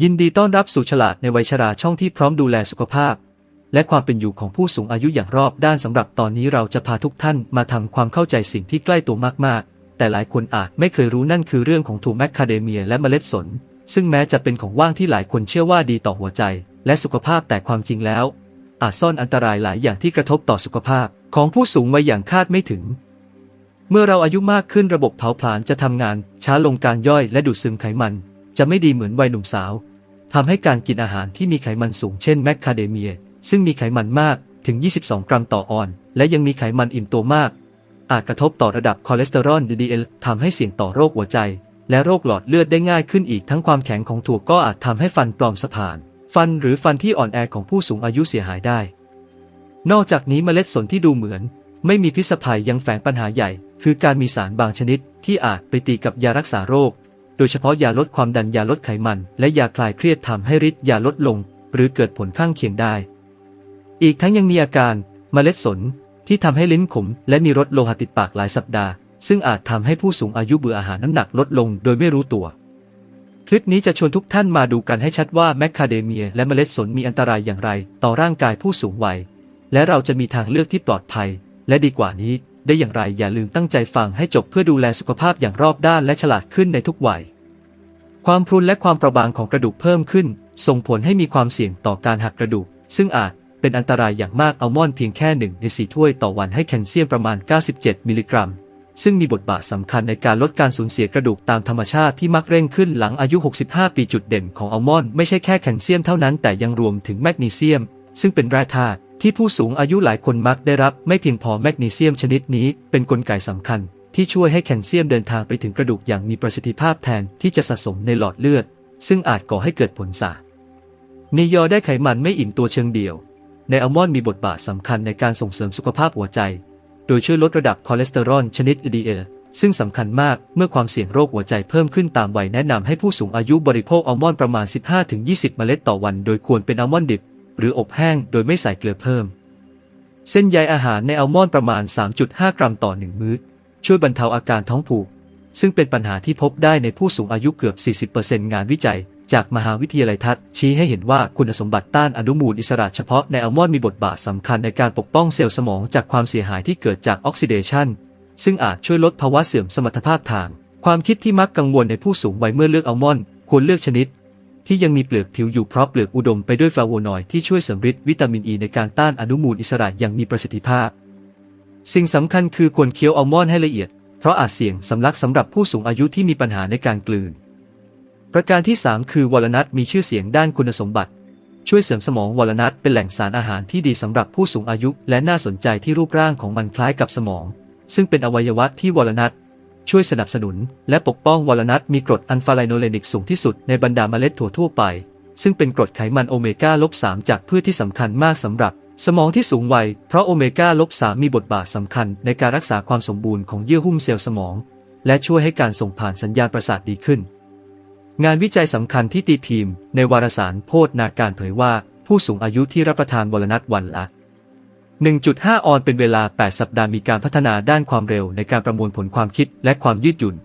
ยินดีต้อนรับสู่ฉลาดในวัยชราช่องที่พร้อมดูแลสุขภาพ และความเป็นอยู่ของผู้สูงอายุอย่างรอบด้านสำหรับตอนนี้เราจะพาทุกท่านมาทำความเข้าใจสิ่งที่ใกล้ตัวมากๆ แต่หลายคนอาจไม่เคยรู้นั่นคือเรื่องของถูกแมคคาเดเมียและเมล็ดสน ซึ่งแม้จะเป็นของว่างที่หลายคนเชื่อว่าดีต่อหัวใจ และสุขภาพแต่ความจริงแล้ว อาจซ่อนอันตรายหลายอย่างที่กระทบต่อสุขภาพของผู้สูงวัยอย่างคาดไม่ถึง เมื่อเราอายุมากขึ้นระบบเผาผลาญจะทำงานช้าลงการย่อยและดูดซึมไขมัน จะไม่ดีเหมือนวัยหนุ่มสาวทำให้การกินอาหารที่มีไขมันสูงเช่นแมคคาเดเมีย ซึ่งมีไขมันมากถึง 22 กรัมต่อออน และยังมีไขมันอิ่มตัวมาก อาจกระทบต่อระดับคอเลสเตอรอล DDL ทำให้เสี่ยงต่อโรคหัวใจ และโรคหลอดเลือดได้ง่ายขึ้นอีกทั้งความแข็งของถั่วก็อาจทำให้ฟันปลอมสะพาน ฟันหรือฟันที่อ่อนแอของผู้สูงอายุเสียหายได้ นอกจากนี้เมล็ดสนที่ดูเหมือน ไม่มีพิษภัยยังแฝงปัญหาใหญ่ คือการมีสารบางชนิดที่อาจไปตีกับยารักษาโรค โดยเฉพาะยาลดความดันยาลดไขมัน และยาคลายเครียดทำให้ฤทธิ์ยาลดลง หรือเกิดผลข้างเคียงได้ อีกทั้งยังมีอาการเมล็ดสนที่ทำให้ลิ้นขม และมีรสโลหะติดปากหลายสัปดาห์ ซึ่งอาจทำให้ผู้สูงอายุเบื่ออาหารน้ำหนักลดลงโดยไม่รู้ตัว คลิปนี้จะชวนทุกท่านมาดูกันให้ชัดว่าแมคคาเดเมีย และเมล็ดสนมีอันตรายอย่างไร ต่อร่างกายผู้สูงวัย และเราจะมีทางเลือกที่ปลอดภัย และดีกว่านี้ ได้อย่างไรอย่าลืมตั้งใจฟังให้จบเพื่อดูแลสุขภาพอย่างรอบด้านและฉลาดขึ้นในทุกวัย ความพรุนและความเปราะบางของกระดูกเพิ่มขึ้น ส่งผลให้มีความเสี่ยงต่อการหักกระดูก ซึ่งอาจเป็นอันตรายอย่างมากอัลมอนด์เพียงแค่หนึ่งในสี่ถ้วยต่อวันให้แคลเซียมประมาณ 97 มิลลิกรัม ซึ่งมีบทบาทสำคัญในการลดการสูญเสียกระดูกตามธรรมชาติที่มักเร่งขึ้นหลังอายุ 65 ปีจุดเด่นของอัลมอนด์ไม่ใช่แค่แคลเซียมเท่านั้นแต่ยังรวมถึงแมกนีเซียม ซึ่งเป็นแร่ธาตุ ที่ผู้สูงอายุหลายคนมักได้รับไม่เพียงพอแมกนีเซียมชนิดนี้เป็นกลไกสำคัญ ที่ช่วยให้แคลเซียมเดินทางไปถึงกระดูกอย่างมีประสิทธิภาพแทนที่จะสะสมในหลอดเลือด ซึ่งอาจก่อให้เกิดผลสานิยอได้ไขมันไม่อิ่มตัวเชิงเดียว ในอัลมอนด์มีบทบาทสำคัญในการส่งเสริมสุขภาพหัวใจ โดยช่วยลดระดับคอเลสเตอรอลชนิด LDL ซึ่งสำคัญมากเมื่อความเสี่ยงโรคหัวใจเพิ่มขึ้นตามวัยแนะนำให้ผู้สูงอายุบริโภคอัลมอนด์ประมาณ 15-20 เมล็ดต่อวัน โดยควรเป็นอัลมอนด์ดิบ หรืออบแห้งโดยไม่ใส่เกลือเพิ่ม เส้นใยอาหารในอัลมอนด์ประมาณ 3.5 กรัมต่อ 1 มื้อ ช่วยบรรเทาอาการท้องผูก ซึ่งเป็นปัญหาที่พบได้ในผู้สูงอายุเกือบ 40%งานวิจัย จากมหาวิทยาลัยทัศชี้ให้เห็นว่าคุณสมบัติต้านอนุมูลอิสระเฉพาะในอัลมอนด์มีบทบาทสำคัญในการปกป้องเซลล์สมองจากความเสียหายที่เกิดจากออกซิเดชันซึ่งอาจช่วยลดภาวะเสื่อมสมรรถภาพทาง ความคิดที่มักกังวลในผู้สูงวัยเมื่อเลือกอัลมอนด์ควรเลือกชนิด ที่ยังมีเปลือกผิวอยู่เพราะเปลือกอุดมไปด้วยฟลาโวนอยด์ที่ช่วยเสริมฤทธิ์วิตามินอ e ีในการต้านอนุมูลอิสระอย่างมีประสิทธิภาพ สิ่งสำคัญคือควรเคี้ยวอัลมอนด์ให้ละเอียด เพราะอาจเสี่ยงสำลักสำหรับผู้สูงอายุที่มีปัญหาในการกลืน ประการที่ 3 คือวอลนัทมีชื่อเสียงด้านคุณสมบัติ ช่วยเสริมสมองวอลนัทเป็นแหล่งสารอาหารที่ดีสำหรับผู้สูงอายุ และน่าสนใจที่รูปร่างของมันคล้ายกับสมอง ซึ่งเป็นอวัยวะที่วอลนัท ช่วยสนับสนุน และปกป้องวอลนัทมีกรดอัลฟาไลโนเลนิกสูงที่สุดในบรรดาเมล็ดถั่วทั่วไป ซึ่งเป็นกรดไขมันโอเมก้าลบ3จากพืชที่สำคัญมากสำหรับ สมองที่สูงวัย เพราะโอเมก้าลบ3มีบทบาทสำคัญในการรักษาความสมบูรณ์ของเยื่อหุ้มเซลล์สมอง และช่วยให้การส่งผ่านสัญญาณประสาทดีขึ้น งานวิจัยสำคัญที่ตีพิมพ์ ในวารสารโพธนาการเผยว่า ผู้สูงอายุที่รับประทานวอลนัทวันละ 1.5 ออนเป็นเวลา 8 สัปดาห์มีการพัฒนาด้านความเร็วในการประมวลผลความคิดและความยืดหยุ่น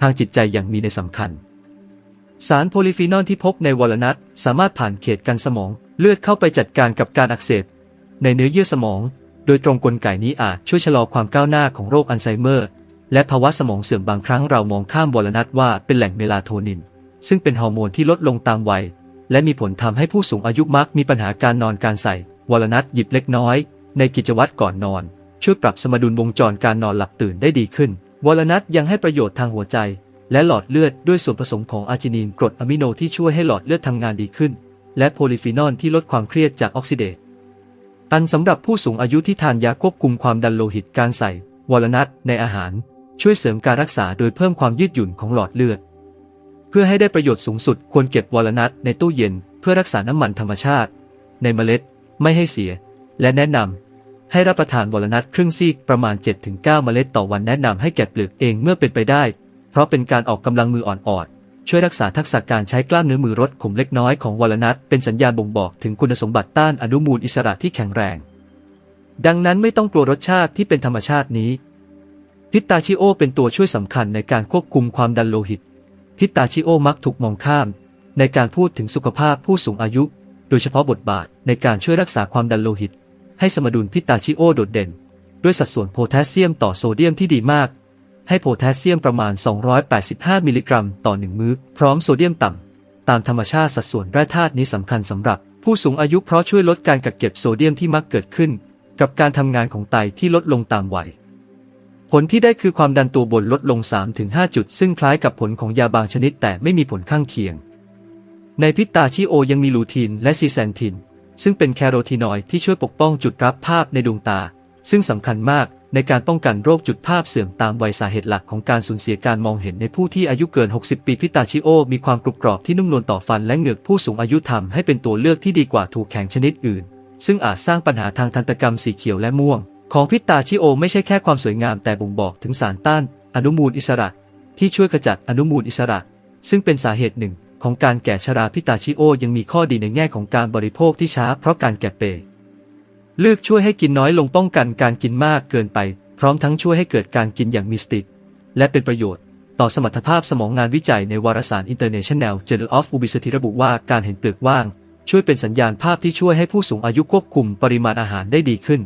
ทางจิตใจอย่างมีในสำคัญ สารโพลีฟีนอลที่พบในวอลนัทสามารถผ่านเขตกันสมอง เลือดเข้าไปจัดการกับการอักเสบ ในเนื้อเยื่อสมอง โดยตรงกลไกนี้อาจช่วยชะลอความก้าวหน้าของโรคอัลไซเมอร์ และภาวะสมองเสื่อมบางครั้งเรามองข้ามวอลนัทว่าเป็นแหล่งเมลาโทนิน ซึ่งเป็นฮอร์โมนที่ลดลงตามวัย และมีผลทำให้ผู้สูงอายุมักมีปัญหาการนอนการใส่วอลนัทหยิบเล็กน้อย ในกิจวัตรก่อนนอน ช่วยปรับสมดุลวงจรการนอนหลับตื่นได้ดีขึ้น วอลนัทยังให้ประโยชน์ทางหัวใจ และหลอดเลือดด้วยส่วนผสมของอาร์จินีนกรดอะมิโนที่ช่วยให้หลอดเลือดทำงานดีขึ้น และโพลีฟีนอลที่ลดความเครียดจากออกซิเดตอันสำหรับผู้สูงอายุที่ทานยาควบคุมความดันโลหิตการใส่วอลนัทในอาหาร ช่วยเสริมการรักษาโดยเพิ่มความยืดหยุ่นของหลอดเลือด เพื่อให้ได้ประโยชน์สูงสุดควรเก็บวอลนัทในตู้เย็น เพื่อรักษาน้ำมันธรรมชาติ ในเมล็ดไม่ให้เสีย และแนะนำ ให้รับประทานวอลนัทครึ่งซีกประมาณ 7-9 เมล็ดต่อวันแนะนำให้แกะเปลือกเองเมื่อเป็นไปได้ เพราะเป็นการออกกำลังมืออ่อนๆช่วยรักษาทักษะการใช้กล้ามเนื้อมือลดขุมเล็กน้อยของวอลนัทเป็นสัญญาณบ่งบอกถึงคุณสมบัติต้านอนุมูลอิสระที่แข็งแรง ดังนั้นไม่ต้องกลัวรสชาติที่เป็นธรรมชาตินี้ พิตาชิโอเป็นตัวช่วยสำคัญในการควบคุมความดันโลหิต พิตาชิโอมักถูกมองข้าม ในการพูดถึงสุขภาพผู้สูงอายุ โดยเฉพาะบทบาทในการช่วยรักษาความดันโลหิต ให้สมดุลพิตาชิโอโดดเด่น ด้วยสัดส่วนโพแทสเซียมต่อโซเดียมที่ดีมาก ให้โพแทสเซียมประมาณ 285 มิลลิกรัม ต่อ 1 มื้อ พร้อมโซเดียมต่ำ ตามธรรมชาติสัดส่วนแร่ธาตุนี้สำคัญสำหรับ ผู้สูงอายุเพราะช่วยลดการกักเก็บโซเดียมที่มักเกิดขึ้น กับการทำงานของไตที่ลดลงตามวัยผลที่ได้คือความดันตัวบนลดลง 3-5 จุด ซึ่งคล้ายกับผลของยาบางชนิดแต่ไม่มีผลข้างเคียง ในพิตตาชิโอยังมีลูทีนและซีแซนทิน ซึ่งเป็นแคโรทีนอยด์ที่ช่วยปกป้องจุดรับภาพในดวงตา ซึ่งสำคัญมากในการป้องกันโรคจุดภาพเสื่อมตามวัยสาเหตุหลักของการสูญเสียการมองเห็นในผู้ที่อายุเกิน 60 ปีพิตาชิโอ มีความกรุบกรอบที่นุ่มนวลต่อฟันและเหงือกผู้สูงอายุทำให้เป็นตัวเลือกที่ดีกว่าถูกแข็งชนิดอื่น ซึ่งอาจสร้างปัญหาทางทันตกรรมสีเขียวและม่วง ของพิตาชิโอ ไม่ใช่แค่ความสวยงามแต่บ่งบอกถึงสารต้าน อนุมูลอิสระ ที่ช่วยกระจัดอนุมูลอิสระ ซึ่งเป็นสาเหตุหนึ่ง ของการแก่ชราพิตาชิโอยังมีข้อดีในแง่ของการบริโภคที่ช้าเพราะการแก่เปเลือกช่วยให้กินน้อยลงป้องกันการกินมากเกินไป พร้อมทั้งช่วยให้เกิดการกินอย่างมีสติและเป็นประโยชน์ ต่อสมรรถภาพสมองงานวิจัยในวารสาร International Journal of Obesity ระบุว่าการเห็นเปลือกว่าง ช่วยเป็นสัญญาณภาพที่ช่วยให้ผู้สูงอายุควบคุมปริมาณอาหารได้ดีขึ้น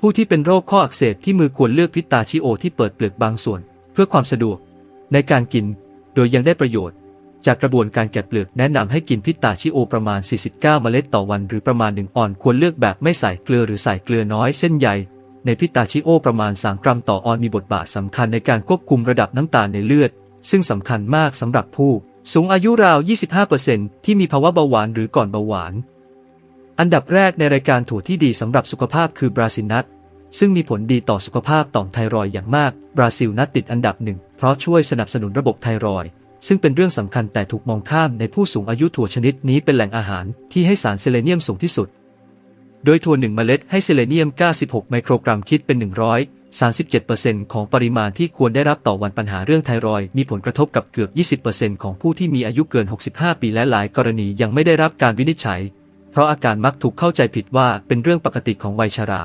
ผู้ที่เป็นโรคข้ออักเสบที่มือควรเลือกพิตาชิโอที่เปิดเปลือกบางส่วน เพื่อความสะดวก ในการกิน โดยยังได้ประโยชน์ จากกระบวนการแกะเปลือกแนะนำให้กินพิตาชิโอประมาณ 49 เมล็ดต่อวันหรือประมาณ 1ออนควรเลือกแบบไม่ใส่เกลือหรือใส่เกลือน้อยเส้นใยในพิตาชิโอประมาณ 3 กรัมต่อออนมีบทบาทสำคัญในการควบคุมระดับน้ำตาลในเลือด ซึ่งสำคัญมากสำหรับผู้ สูงอายุราว 25%ที่มีภาวะเบาหวานหรือก่อนเบาหวาน อันดับแรกในรายการถั่วที่ดีสำหรับสุขภาพคือบราซิลนัทซึ่งมีผลดีต่อสุขภาพต่อมไทรอยอย่างมาก บราซิลนัทติดอันดับหนึ่งเพราะช่วยสนับสนุนระบบไทรอยด์ ซึ่งเป็นเรื่องสำคัญแต่ถูกมองข้ามในผู้สูงอายุถั่วชนิดนี้เป็นแหล่งอาหารที่ให้สารเซเลเนียมสูงที่สุด โดยถั่วหนึ่งเมล็ดให้เซเลเนียม 96 ไมโครกรัมคิดเป็น 137%ของปริมาณที่ควรได้รับต่อวันปัญหาเรื่องไทรอยมีผลกระทบกับเกือบ 20%ของผู้ที่มีอายุเกิน 65 ปีและหลายกรณียังไม่ได้รับการวินิจฉัย เพราะอาการมักถูกเข้าใจผิดว่าเป็นเรื่องปกติของวัยชรา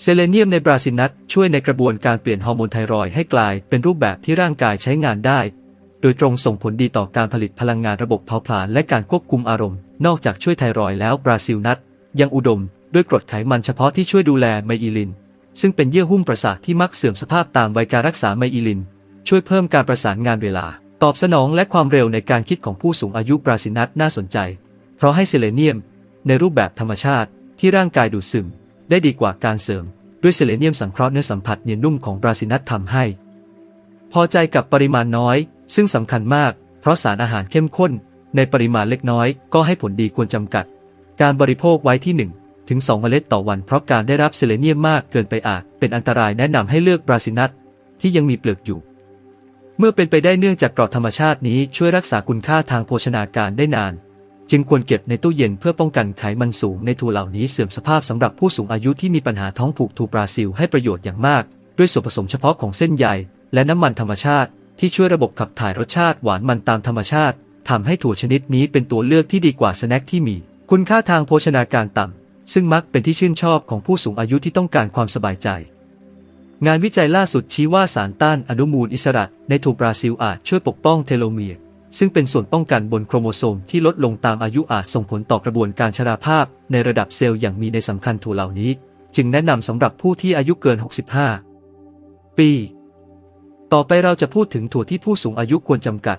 เซเลเนียมในบราซิลนัทช่วยในกระบวนการเปลี่ยนฮอร์โมนไทรอยให้กลายเป็นรูปแบบที่ร่างกายใช้งานได้ โดยตรงส่งผลดีต่อการผลิตพลังงานระบบเผาผลาญและการควบคุมอารมณ์ นอกจากช่วยไทรอยแล้วบราซิลนัทยังอุดมด้วยกรดไขมันเฉพาะที่ช่วยดูแลไมอิลิน ซึ่งเป็นเยื่อหุ้มประสาทที่มักเสื่อมสภาพตามวัยการรักษาไมอิลิน ช่วยเพิ่มการประสานงานเวลา ตอบสนองและความเร็วในการคิดของผู้สูงอายุบราซิลนัทน่าสนใจ เพราะให้เซเลเนียม ในรูปแบบธรรมชาติที่ร่างกายดูดซึม ได้ดีกว่าการเสริม ด้วยเซเลเนียมสังเคราะห์เนื้อสัมผัสเนียนนุ่มของบราซิลนัททำให้ พอใจกับปริมาณน้อย ซึ่งสำคัญมาก เพราะสารอาหารเข้มข้น ในปริมาณเล็กน้อยก็ให้ผลดีควรจำกัด การบริโภคไว้ที่ 1 ถึง 2 เมล็ดต่อวัน เพราะการได้รับเซเลเนียมมากเกินไปอาจ เป็นอันตรายแนะนำให้เลือกบราซินัทที่ยังมีเปลือกอยู่ เมื่อเป็นไปได้เนื่องจากกรดธรรมชาตินี้ช่วยรักษาคุณค่าทางโภชนาการได้นาน จึงควรเก็บในตู้เย็นเพื่อป้องกันไขมันสูงในถั่วเหล่านี้เสื่อมสภาพสำหรับผู้สูงอายุที่มีปัญหาท้องผูกถั่วบราซิลให้ประโยชน์อย่างมาก ด้วยส่วนผสมเฉพาะของเส้นใยและน้ำมันธรรมชาติ ที่ช่วยระบบขับถ่ายรสชาติหวานมันตามธรรมชาติทำให้ถั่วชนิดนี้เป็นตัวเลือกที่ดีกว่าสแน็คที่มี คุณค่าทางโภชนาการต่ำซึ่งมักเป็นที่ชื่นชอบของผู้สูงอายุที่ต้องการความสบายใจ งานวิจัยล่าสุดชี้ว่าสารต้านอนุมูลอิสระในถั่วบราซิลอาจช่วยปกป้องเทโลเมียร์ซึ่งเป็นส่วนป้องกันบนโครโมโซมที่ลดลงตามอายุอาจส่งผลต่อกระบวนการชราภาพ ในระดับเซลล์อย่างมีในสำคัญถั่วเหล่านี้ จึงแนะนำสำหรับผู้ที่อายุเกิน 65 ปี ต่อไปเราจะพูดถึงถั่วที่ผู้สูงอายุควรจำกัด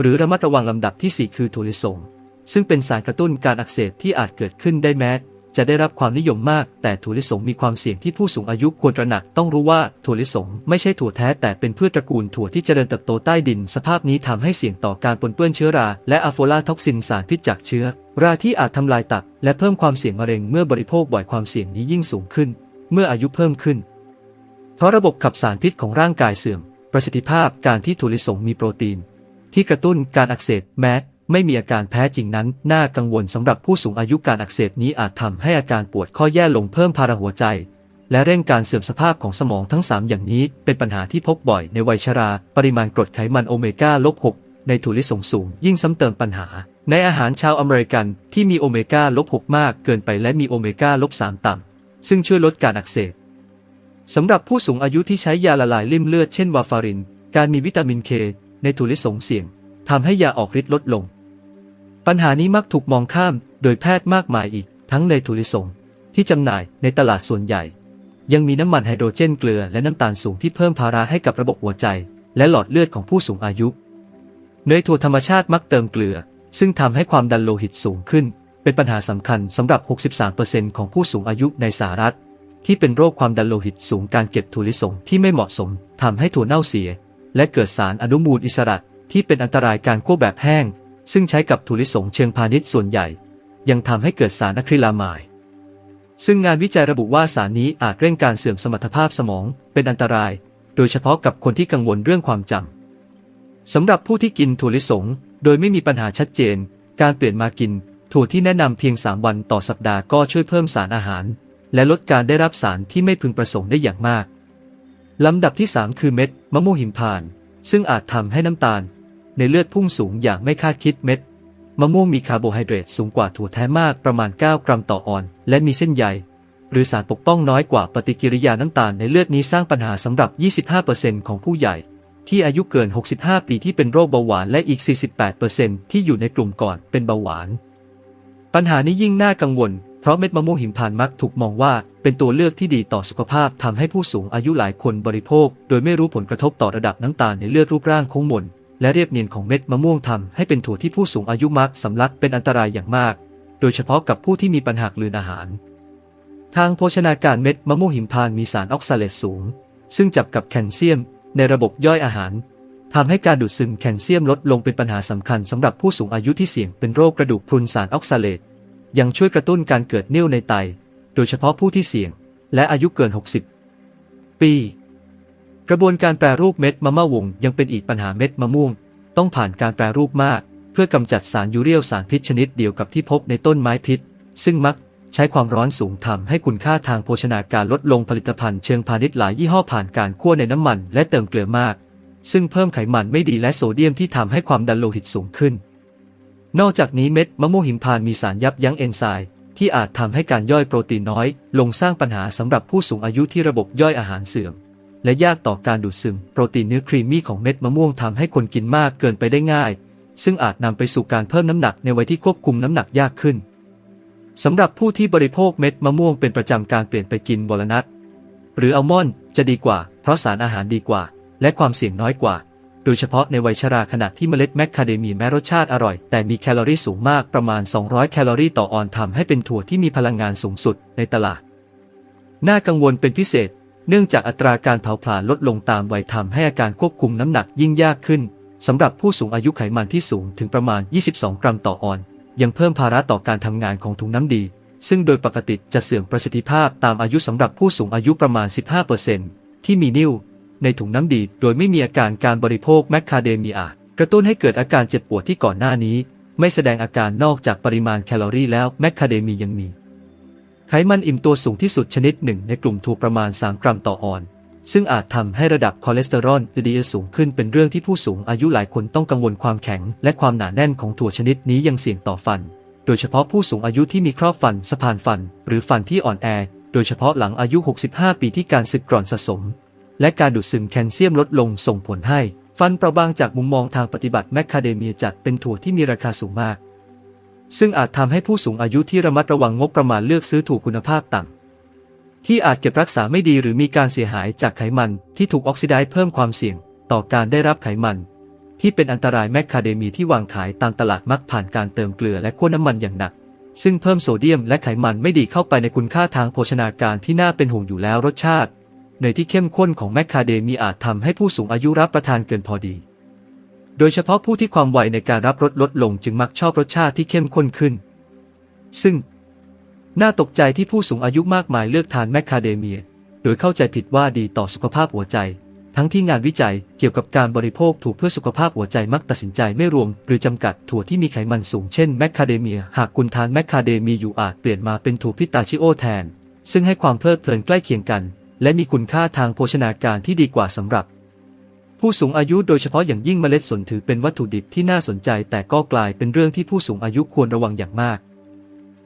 หรือระมัดระวังลำดับที่ 4 คือถั่วลิสง ซึ่งเป็นสารกระตุ้นการอักเสบที่อาจเกิดขึ้นได้แม้ จะได้รับความนิยมมาก แต่ถั่วลิสงมีความเสี่ยงที่ผู้สูงอายุควรตระหนักต้องรู้ว่าถั่วลิสงไม่ใช่ถั่วแท้แต่เป็นพืชตระกูลถั่วที่เจริญเติบโตใต้ดิน สภาพนี้ทำให้เสี่ยงต่อการปนเปื้อนเชื้อรา และอะโฟลาท็อกซินสารพิษจากเชื้อ ราที่อาจทำลายตับ และเพิ่มความเสี่ยงมะเร็งเมื่อบริโภคบ่อยความเสี่ยงนี้ยิ่งสูงขึ้น เมื่ออายุเพิ่มขึ้น เพราะระบบขับสารพิษของร่างกายเสื่อม ประสิทธิภาพการที่ถั่วลิสงมีโปรตีน ที่กระตุ้นการอักเสบแม้ไม่มีอาการแพ้จริงนั้น น่ากังวลสำหรับผู้สูงอายุการอักเสบนี้อาจทำให้อาการปวดข้อแย่ลงเพิ่มภาระหัวใจ และเร่งการเสื่อมสภาพของสมองทั้ง 3 อย่างนี้ เป็นปัญหาที่พบบ่อยในวัยชรา ปริมาณกรดไขมันโอเมก้าลบ6ในถั่วลิสงสูง ยิ่งซ้ำเติมปัญหา ในอาหารชาวอเมริกันที่มีโอเมก้าลบ6มากเกินไปและมีโอเมก้าลบ3ต่ำซึ่งช่วยลดการอักเสบ สำหรับผู้สูงอายุที่ใช้ยาละลายริ่มเลือดเช่นวาฟาริน การมีวิตามินเคในถั่วลิสงเสี่ยงทำให้ยาออกฤทธิ์ลดลง ปัญหานี้มักถูกมองข้ามโดยแพทย์มากมายอีก ทั้งในถั่วลิสงที่จำหน่ายในตลาดส่วนใหญ่ ยังมีน้ำมันไฮโดรเจนเกลือและน้ำตาลสูงที่เพิ่มภาระให้กับระบบหัวใจ และหลอดเลือดของผู้สูงอายุ เนยถั่วธรรมชาติมักเติมเกลือ ซึ่งทำให้ความดันโลหิตสูงขึ้น เป็นปัญหาสำคัญสำหรับ 63%ของผู้สูงอายุในสหรัฐ ที่เป็นโรคความดันโลหิตสูงการเก็บถั่วลิสงที่ไม่เหมาะสมทำให้ถั่วเน่าเสีย และเกิดสารอนุมูลอิสระที่เป็นอันตรายการคั่วแบบแห้ง ซึ่งใช้กับถั่วลิสงเชิงพาณิชย์ส่วนใหญ่ ยังทำให้เกิดสารอะคริลามายซึ่งงานวิจัยระบุว่าสารนี้อาจเร่งการเสื่อมสมรรถภาพสมองเป็นอันตราย โดยเฉพาะกับคนที่กังวลเรื่องความจำสำหรับผู้ที่กินถั่วลิสง โดยไม่มีปัญหาชัดเจน การเปลี่ยนมากิน ถั่วที่แนะนำเพียง 3 วันต่อสัปดาห์ก็ช่วยเพิ่มสารอาหาร และลดการได้รับสารที่ไม่พึงประสงค์ได้อย่างมาก ลำดับที่ 3 คือเม็ดมะม่วงหิมพานต์ซึ่งอาจทำให้น้ำตาล ในเลือดพุ่งสูงอย่างไม่คาดคิดเม็ดมะม่วงมีคาร์โบไฮเดรตสูงกว่าถั่วแท้มากประมาณ 9 กรัมต่อออน และมีเส้นใยหรือสารปกป้องน้อยกว่าปฏิกิริยาน้ำตาลในเลือดนี้สร้างปัญหาสำหรับ 25%ของผู้ใหญ่ ที่อายุเกิน 65 ปีที่เป็นโรคเบาหวานและอีก 48%ที่อยู่ในกลุ่มก่อนเป็นเบาหวาน ปัญหานี้ยิ่งน่ากังวล เพราะเม็ดมะม่วงหิมพานต์มักถูกมองว่าเป็นตัวเลือกที่ดีต่อสุขภาพทำให้ผู้สูงอายุหลายคนบริโภค โดยไม่รู้ผลกระทบต่อระดับน้ำตาลในเลือดรูปร่างโค้งมนและเรียบเนียนของเม็ดมะม่วงทำให้เป็นถั่วที่ผู้สูงอายุมักสำลักเป็นอันตรายอย่างมาก โดยเฉพาะกับผู้ที่มีปัญหาลืนอาหาร ทางโภชนาการเม็ดมะม่วงหิมพานต์มีสารออกซาเลตสูง ซึ่งจับกับแคลเซียม ในระบบย่อยอาหารทำให้การดูดซึมแคลเซียมลดลงเป็นปัญหาสำคัญสำหรับผู้สูงอายุที่เสี่ยงเป็นโรคกระดูกพรุนสารออกซาเลต ยังช่วยกระตุ้นการเกิดนิ่วในไต โดยเฉพาะผู้ที่เสี่ยง และอายุเกิน 60 ปี กระบวนการแปรรูปเม็ดมะม่วงยังเป็นอีกปัญหาเม็ดมะม่วง ต้องผ่านการแปรรูปมาก เพื่อกำจัดสารยูเรียลสารพิษชนิดเดียวกับที่พบในต้นไม้พิษ ซึ่งมักใช้ความร้อนสูงทำให้คุณค่าทางโภชนาการลดลงผลิตภัณฑ์เชิงพาณิชย์หลายยี่ห้อผ่านการคั่วในน้ำมันและเติมเกลือมาก ซึ่งเพิ่มไขมันไม่ดีและโซเดียมที่ทำให้ความดันโลหิตสูงขึ้น นอกจากนี้เม็ดมะม่วงหิมพานต์มีสารยับยั้งเอนไซม์ที่อาจทำให้การย่อยโปรตีนน้อย ลงสร้างปัญหาสำหรับผู้สูงอายุที่ระบบย่อยอาหารเสื่อม และยากต่อการดูดซึม โปรตีนเนื้อครีมมี่ของเม็ดมะม่วงทำให้คนกินมากเกินไปได้ง่าย ซึ่งอาจนำไปสู่การเพิ่มน้ำหนักในวัยที่ควบคุมน้ำหนักยากขึ้นสำหรับผู้ที่บริโภคเม็ดมะม่วงเป็นประจำการเปลี่ยนไปกินวอลนัทหรืออัลมอนด์จะดีกว่า เพราะสารอาหารดีกว่า และความเสี่ยงน้อยกว่า โดยเฉพาะในวัยชราขณะที่เมล็ดแมคคาเดเมียแม้รสชาติอร่อย แต่มีแคลอรี่สูงมากประมาณ 200 แคลอรี่ต่อออนทำให้เป็นถั่วที่มีพลังงานสูงสุดในตลาด น่ากังวลเป็นพิเศษ เนื่องจากอัตราการเผาผลาญลดลงตามวัยทำให้อาการควบคุมน้ำหนักยิ่งยากขึ้นสำหรับผู้สูงอายุไขมันที่สูงถึงประมาณ 22 กรัมต่อออน ยังเพิ่มภาระต่อการทำงานของถุงน้ำดี ซึ่งโดยปกติจะเสื่อมประสิทธิภาพตามอายุสำหรับผู้สูงอายุประมาณ 15%ที่มีนิ่ว ในถุงน้ำดีโดยไม่มีอาการการบริโภคแมคคาเดเมียกระตุ้นให้เกิดอาการเจ็บปวดที่ก่อนหน้านี้ ไม่แสดงอาการนอกจากปริมาณแคลอรี่แล้วแมคคาเดเมียยังมี ไขมันอิ่มตัวสูงที่สุดชนิดหนึ่งในกลุ่มถั่วประมาณ 3 กรัมต่อออนซ์ซึ่งอาจทำให้ระดับคอเลสเตอรอล LDL สูงขึ้นเป็นเรื่องที่ผู้สูงอายุหลายคนต้องกังวลความแข็ง และความหนาแน่นของถั่วชนิดนี้ยังเสี่ยงต่อฟัน โดยเฉพาะผู้สูงอายุที่มีครอบฟัน สะพานฟัน หรือฟันที่อ่อนแอ โดยเฉพาะหลังอายุ 65 ปีที่การสึกกร่อนสะสม และการดูดซึมแคลเซียมลดลงส่งผลให้ ฟันเปราบางจากมุมมองทางปฏิบัติแมคคาเดเมียจัดเป็นถั่วที่มีราคาสูงมาก ซึ่งอาจทำให้ผู้สูงอายุที่ระมัดระวังงบประมาณเลือกซื้อถั่วคุณภาพต่ำที่อาจเก็บรักษาไม่ดีหรือมีการเสียหายจากไขมันที่ถูกออกซิไดซ์เพิ่มความเสี่ยง ต่อการได้รับไขมัน ที่เป็นอันตรายแมคคาเดเมียที่วางขายตามตลาดมักผ่านการเติมเกลือและคั่วน้ำมันอย่างหนักซึ่งเพิ่มโซเดียมและไขมันไม่ดีเข้าไปในคุณค่าทางโภชนาการที่น่าเป็นห่วงอยู่แล้วรสชาติ เนยที่เข้มข้นของแมคคาเดมีอาจทำให้ผู้สูงอายุรับประทานเกินพอดี โดยเฉพาะผู้ที่ความไวในการรับรสลดลงจึงมักชอบรสชาติที่เข้มข้นขึ้น ซึ่ง น่าตกใจที่ผู้สูงอายุมากมายเลือกทานแมคคาเดเมีย โดยเข้าใจผิดว่าดีต่อสุขภาพหัวใจ ทั้งที่งานวิจัยเกี่ยวกับการบริโภคถูกเพื่อสุขภาพหัวใจมักตัดสินใจไม่รวม หรือจำกัดถั่วที่มีไขมันสูงเช่นแมคคาเดเมีย หากคุณทานแมคคาเดเมียอยู่อาจเปลี่ยนมาเป็นถั่วพิตาชิโอแทน ซึ่งให้ความเพลิดเพลินใกล้เคียงกัน และมีคุณค่าทางโภชนาการที่ดีกว่าสำหรับ ผู้สูงอายุโดยเฉพาะอย่างยิ่งเมล็ดสนถือเป็นวัตถุดิบที่น่าสนใจ แต่ก็กลายเป็นเรื่องที่ผู้สูงอายุควรระวังอย่างมาก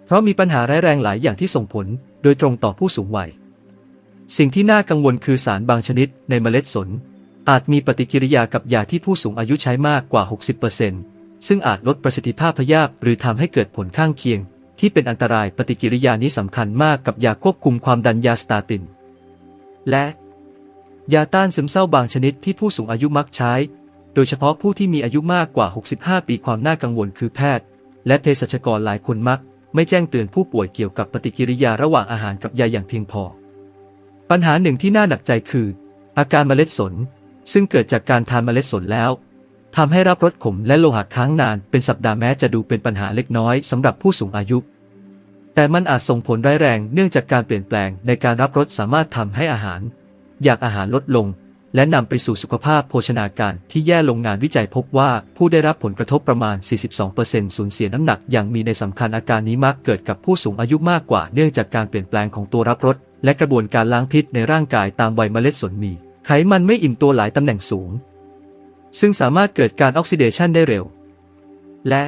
เพราะมีปัญหาร้ายแรงหลายอย่างที่ส่งผล โดยตรงต่อผู้สูงวัย สิ่งที่น่ากังวลคือสารบางชนิดในเมล็ดสน อาจมีปฏิกิริยากับยาที่ผู้สูงอายุใช้มากกว่า 60%ซซึ่งอาจลดประสิทธิภาพพยาธิหรือทำให้เกิดผลข้างเคียงที่เป็นอันตรายปฏิกิริยานี้สำคัญมากกับยาควบคุมความดันยาสตาติน และ ยาต้านซึมเศร้าบางชนิดที่ผู้สูงอายุมักใช้ โดยเฉพาะผู้ที่มีอายุมากกว่า 65 ปีความน่ากังวลคือแพทย์ และเภสัชกรหลายคนมัก ไม่แจ้งเตือนผู้ป่วยเกี่ยวกับปฏิกิริยาระหว่างอาหารกับยาอย่างเพียงพอ ปัญหาหนึ่งที่น่าหนักใจคือ อาการเมล็ดสน ซึ่งเกิดจากการทานเมล็ดสนแล้วทำให้รับรสขมและโลหะค้างนานเป็นสัปดาห์แม้จะดูเป็นปัญหาเล็กน้อยสำหรับผู้สูงอายุ แต่มันอาจส่งผลร้ายแรงเนื่องจากการเปลี่ยนแปลงในการรับรสสามารถทำให้อาหาร อยากอาหารลดลง และนำไปสู่สุขภาพโภชนาการที่แย่ลงงานวิจัยพบว่าผู้ได้รับผลกระทบประมาณ 42%สูญเสียน้ำหนักอย่างมีในสำคัญอาการนี้มักเกิดกับผู้สูงอายุมากกว่าเนื่องจากการเปลี่ยนแปลงของตัวรับรสและกระบวนการล้างพิษในร่างกายตามวัยเมล็ดสนมี ไขมันไม่อิ่มตัวหลายตำแหน่งสูง ซึ่งสามารถเกิดการออกซิเดชันได้เร็ว และ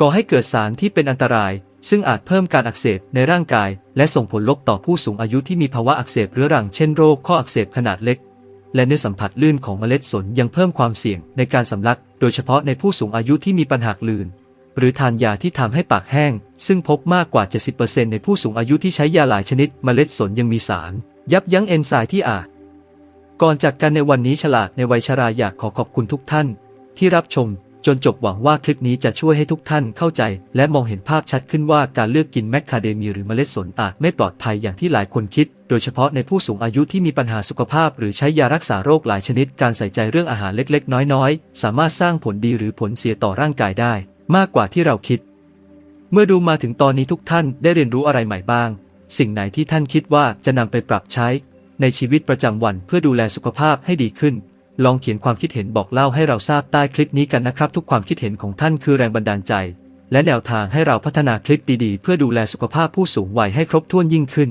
ก่อให้เกิดสารที่เป็นอันตราย ซึ่งอาจเพิ่มการอักเสบในร่างกาย และส่งผลลบต่อผู้สูงอายุที่มีภาวะอักเสบเรื้อรังเช่นโรคข้ออักเสบขนาดเล็ก และเนื้อสัมผัสลื่นของเมล็ดสนยังเพิ่มความเสี่ยงในการสำลัก โดยเฉพาะในผู้สูงอายุที่มีปัญหาลื่น หรือทานยาที่ทำให้ปากแห้ง ซึ่งพบมากกว่า 70%ในผู้สูงอายุที่ใช้ยาหลายชนิดเมล็ดสนยังมีสาร ยับยั้งเอนไซม์ที่อาจก่อนจากกันในวันนี้ฉลาดในวัยชราอยากขอขอบคุณทุกท่าน ที่รับชม จนจบหวังว่าคลิปนี้จะช่วยให้ทุกท่านเข้าใจ และมองเห็นภาพชัดขึ้นว่าการเลือกกินแมคคาเดเมียหรือเมล็ดสนอาจไม่ปลอดภัยอย่างที่หลายคนคิด โดยเฉพาะในผู้สูงอายุที่มีปัญหาสุขภาพ หรือใช้ยารักษาโรคหลายชนิด การใส่ใจเรื่องอาหารเล็กๆ น้อยๆ สามารถสร้างผลดีหรือผลเสียต่อร่างกายได้ มากกว่าที่เราคิด เมื่อดูมาถึงตอนนี้ทุกท่านได้เรียนรู้อะไรใหม่บ้าง สิ่งไหนที่ท่านคิดว่าจะนำไปปรับใช้ ในชีวิตประจำวันเพื่อดูแลสุขภาพให้ดีขึ้น ลองเขียนความคิดเห็นบอกเล่าให้เราทราบใต้คลิปนี้กันนะครับ ทุกความคิดเห็นของท่านคือแรงบันดาลใจ และแนวทางให้เราพัฒนาคลิปดีๆ เพื่อดูแลสุขภาพผู้สูงวัยให้ครบถ้วนยิ่งขึ้น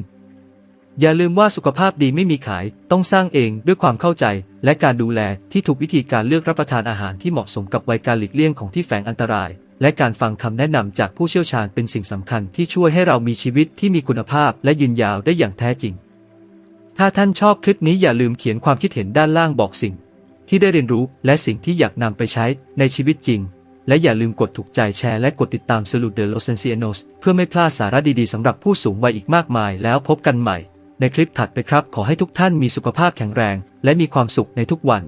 อย่าลืมว่าสุขภาพดีไม่มีขาย ต้องสร้างเองด้วยความเข้าใจ และการดูแลที่ถูกวิธีการเลือกรับประทานอาหารที่เหมาะสมกับวัยการหลีกเลี่ยงของที่แฝงอันตราย และการฟังคำแนะนำจากผู้เชี่ยวชาญเป็นสิ่งสำคัญที่ช่วยให้เรามีชีวิตที่มีคุณภาพและยืนยาวได้อย่างแท้จริง ถ้าท่านชอบคลิปนี้อย่าลืมเขียนความคิดเห็นด้านล่างบอกสิ่ง ที่ได้เรียนรู้และสิ่งที่อยากนำไปใช้ในชีวิตจริง และอย่าลืมกดถูกใจแชร์และกดติดตามสลุดเดลโลเซนเซียโนสเพื่อไม่พลาดสาระดีๆสำหรับผู้สูงวัยอีกมากมาย แล้วพบกันใหม่ ในคลิปถัดไปครับ ขอให้ทุกท่านมีสุขภาพแข็งแรง และมีความสุขในทุกวัน